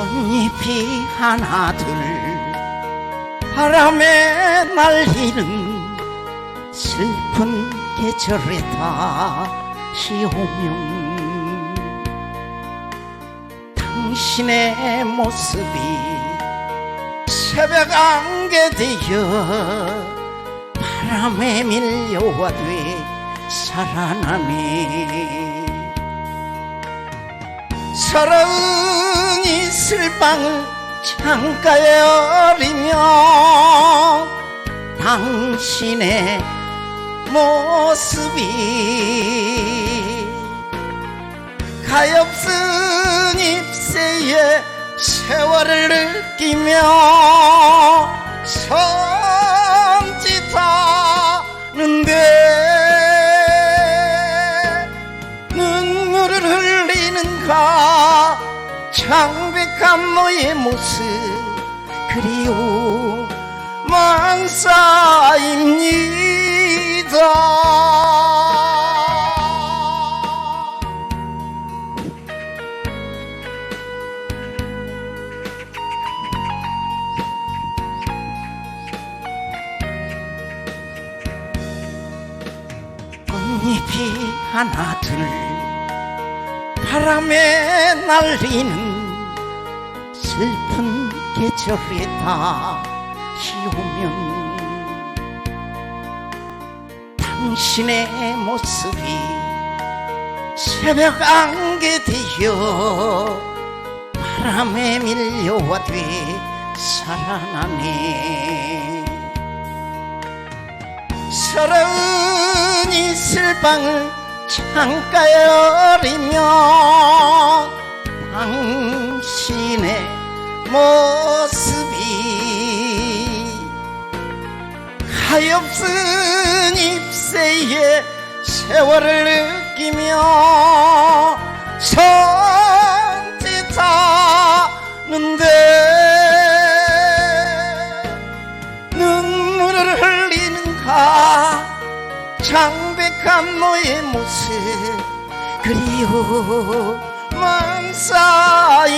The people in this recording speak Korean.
꽃잎이 하나 둘. 바람에 날리는 슬픈 계절에 다시 오면 당신의 모습이 새벽 안개 되어 바람에 밀려와돼 살아나네 서러 운 이슬방을 창가에 어리며 당신의 모습이 가엾은 잎새에 세월을 느끼며 섬짓하는데 눈물을 흘리는가? 창백 한 너의 모습 그리워 만사입니다. 꽃잎이 하나 둘 바람에 날리는 슬픈 계절에 다시 오면 당신의 모습이 새벽 안개 되어 바람에 밀려와돼 살아나네. 서러운 이슬방을 창가에 어리며 당신의 모습이 가엾은 잎새에 세월을 느끼며 손짓하는데 눈물을 흘리는가 창백한 너의 모습 그리워 만사입니다.